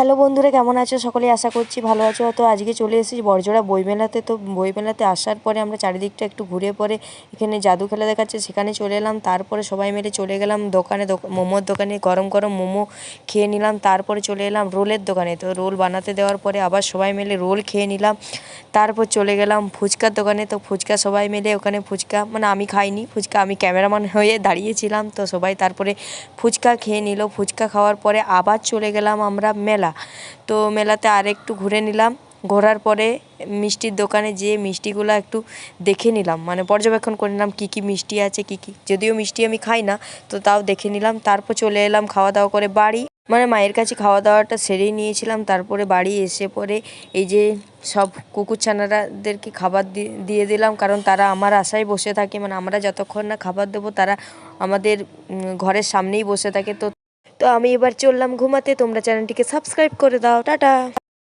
Hello বন্ধুরা, কেমন আছো? সকলে আশা করছি ভালো আছো। তো আজকে চলে এসেছি বড়জোড়া বইমেলাতে তো বইমেলাতে আসার পরে আমরা চারিদিকটা একটু ঘুরে পরে এখানে জাদু খেলা দেখাচ্ছে, সেখানে চলে এলাম। তারপরে সবাই মিলে চলে গেলাম দোকানে। মোমোর দোকানে গরম গরম মোমো খেয়ে নিলাম। তারপরে চলে এলাম রোলের দোকানে। তো রোল বানাতে দেওয়ার পরে আবার সবাই মিলে রোল খেয়ে নিলাম। তারপর চলে গেলাম ফুচকার দোকানে। তো ফুচকা সবাই মিলে ওখানে ফুচকা মানে আমি খাইনি ফুচকা, আমি ক্যামেরাম্যান হয়ে দাঁড়িয়েছিলাম। তো সবাই তারপরে ফুচকা খেয়ে নিল। ফুচকা খাওয়ার পরে আবার চলে গেলাম আমরা মেলা। তো মেলাতে আর একটু ঘুরে নিলাম। ঘোরার পরে মিষ্টির দোকানে যেয়ে মিষ্টিগুলো একটু দেখে নিলাম। মানে পর্যবেক্ষণ করে নিলাম কী কী মিষ্টি আছে, কী কী যদিও মিষ্টি আমি খাই না, তো তাও দেখে নিলাম। তারপর চলে এলাম খাওয়া দাওয়া করে বাড়ি। মানে মায়ের কাছে খাওয়া দাওয়াটা সেরেই নিয়েছিলাম। তারপরে বাড়ি এসে পরে এই যে সব কুকুরছানারাদেরকে খাবার দিয়ে দিলাম। কারণ তারা আমার আশায় বসে থাকে। মানে আমরা যতক্ষণ না খাবার দেবো, তারা আমাদের ঘরের সামনেই বসে থাকে। তো তো আমি এবার চললাম ঘুমাতে। তোমরা চ্যানেলটিকে সাবস্ক্রাইব করে দাও। টাটা!